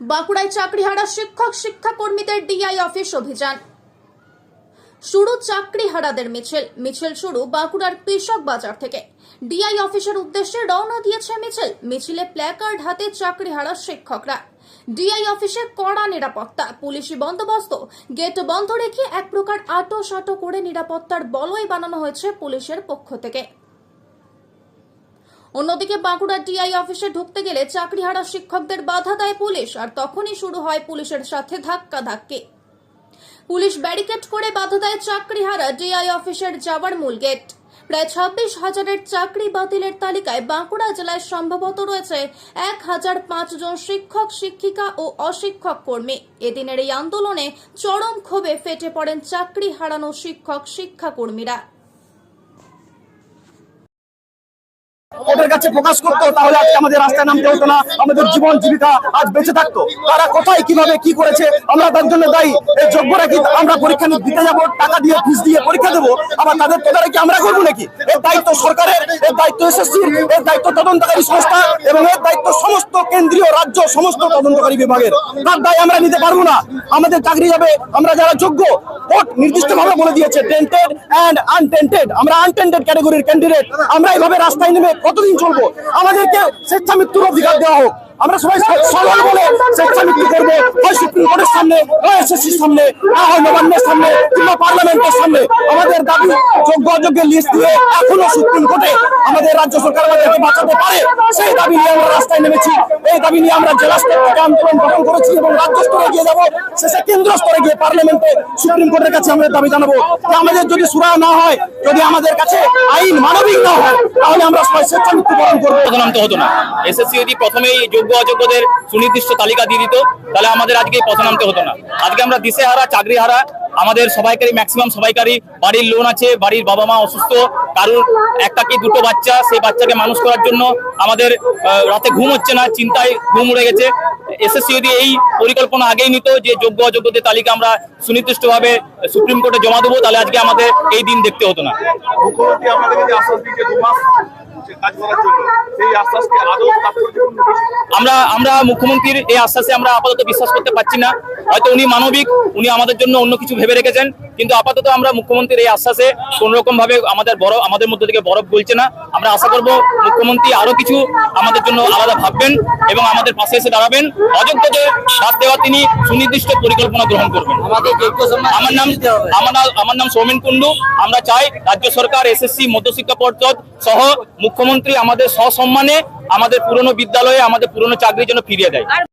বাঁকুড়ায় চাকরিহারা শিক্ষক, শিক্ষাকর্মীদের DI office অভিযান। শুরু চাকরিহারাদের মিছিল। মিছিল শুরু বাঁকুড়ার কৃষক বাজার থেকে। ডিআই অফিসের উদ্দেশ্যে রওনা দিয়েছে মিছিল। মিছিলে প্ল্যাকার্ড হাতে চাকরিহারা শিক্ষকরা। ডিআই অফিসে কড়া নিরাপত্তা, পুলিশি বন্দোবস্ত, গেট বন্ধ রেখে এক প্রকার আটো সাটো করে নিরাপত্তার বলয় বানানো হয়েছে পুলিশের পক্ষ থেকে। অন্যদিকে বাঁকুড়া টিআই অফিসে ঢুকতে গেলে চাকরিহারা শিক্ষকদের বাধা দেয় পুলিশ, আর তখনই শুরু হয় পুলিশের সাথে ধাক্কা ধাক্কি পুলিশ ব্যারিকেড করে বাধা দেয় চাকরিহারা ডিআই অফিসের যাওয়ার মূল গেট। প্রায় ছাব্বিশ হাজারের চাকরি বাতিলের তালিকায় বাঁকুড়া জেলায় সম্ভবত রয়েছে এক হাজার পাঁচ জন শিক্ষক, শিক্ষিকা ও অশিক্ষক কর্মী। এদিনের এই আন্দোলনে চরম ক্ষোভে ফেটে পড়েন চাকরি হারানো শিক্ষক, শিক্ষাকর্মীরা। ওদের কাছে প্রকাশ করতো, তাহলে আজকে আমাদের রাস্তায় নামতে হতো না, আমাদের জীবন জীবিকা আজ বেঁচে থাকতো। তারা কোথায়, কীভাবে, কি করেছে, আমরা তার জন্য দায়ী। এই যোগ্যরা কি, আমরা পরীক্ষা দিতে যাব, টাকা দিয়ে ফিস দিয়ে পরীক্ষা দেবো? আবার তাদের তদারকি আমরা করব নাকি? এর দায়িত্ব সরকারের, এর দায়িত্ব এসএসসির, এর দায়িত্ব তদন্তকারী সংস্থা এবং এর দায়িত্ব সমস্ত কেন্দ্রীয়, রাজ্য, সমস্ত তদন্তকারী বিভাগের। তার দায় আমরা নিতে পারব না। আমাদের চাকরি যাবে, আমরা যারা যোগ্য, কোর্ট নির্দিষ্টভাবে বলে দিয়েছে টেন্টেড অ্যান্ড আনটেন্টেড আমরা আনটেন্টেড ক্যাটাগরির ক্যান্ডিডেট আমরা এইভাবে রাস্তায় নেমে কতদিন চলবো? আমাদেরকে স্বেচ্ছা মৃত্যুর অধিকার দেওয়া হোক। আমরা সবাই সরল বলে স্বেচ্ছা মৃত্যু করব হয় সুপ্রিম কোর্টের সামনে হয় এসএসসির সামনে নবান্নের সামনে কিংবা পার্লামেন্টের সামনে আমাদের দাবি, যোগ্য অযোগ্যের লিস্ট দিয়ে এখনও সুপ্রিম কোর্টে আমাদের রাজ্য সরকার আমাদেরকে বাঁচাতে পারে। সেই দাবি নিয়ে আমরা রাস্তায় নেমেছি। এই দাবি নিয়ে আমরা জেলা স্তর থেকে আন্দোলন গঠন করেছি এবং রাজ্য স্তরে গিয়ে যাব। শেষে কেন্দ্র স্তরে গিয়ে পার্লামেন্টে সুপ্রিম কোর্টের কাছে আমরা দাবি জানাব যে আমাদের যদি সুরা না হয়, যদি আমাদের কাছে আইন মানবিক না হয়, তাহলে আমরা সবাই স্বেচ্ছা মৃত্যুবরণ করব হতো না। এসএসসি যদি প্রথমেই যোগ্য অযোগ্যদের সুনির্দিষ্ট তালিকা দিয়ে দিত তাহলে আমাদের আজকে পথে নামতে হতো না। আজকে আমরা দিশেহারা চাকরি হারা আমাদের সবাইকারই ম্যাক্সিমাম সবাইকারই বাড়ির লোন আছে, বাড়ির বাবা মা অসুস্থ, কারুর একটা কি দুটো বাচ্চা, সেই বাচ্চাকে মানুষ করার জন্য আমাদের রাতে ঘুম হচ্ছে না, চিন্তায় ঘুম উড়ে গেছে। এসএসসি যদি এই পরিকল্পনা আগেই নিত যে যোগ্য অযোগ্যদের তালিকা আমরা সুনির্দিষ্টভাবে সুপ্রিম কোর্টে জমা দেবো, তাহলে আজকে আমাদের এই দিন দেখতে হতো না। মুখ্যমন্ত্রী আমাদেরকে আশ্বাস দিয়েছে দু মাস কাজ করার জন্য, সেই আশ্বাসকে আদৌ আমরা আমরা মুখ্যমন্ত্রীর এই আশ্বাসে আমরা আপাতত বিশ্বাস করতে পারছি না। হয়তো উনি মানবিক উনি আমাদের জন্য অন্য কিছু ভেবে রেখেছেন। কিন্তু আপাতত আমরা মুখ্যমন্ত্রীর এই আশ্বাসে কোন রকম ভাবে আমাদের বড় আমাদের মধ্যে থেকে বরফ গলছে না। আমরা আশা করব মুখ্যমন্ত্রী আরও কিছু আমাদের জন্য আলাদা ভাববেন এবং আমাদের পাশে এসে দাঁড়াবেন। অযোগ্যদের সাথ দেওয়া তিনি সুনির্দিষ্ট পরিকল্পনা গ্রহণ করবেন। আমার নাম আমার নাম আমার নাম সৌমেন কুন্ডু আমরা চাই রাজ্য সরকার এসএসসি মধ্যশিক্ষা পর্ষদ সহ মুখ্যমন্ত্রী আমাদের সসম্মানে আমাদের পুরনো বিদ্যালয়ে আমাদের পুরনো চাকরির জন্য ফিরিয়ে দেয়।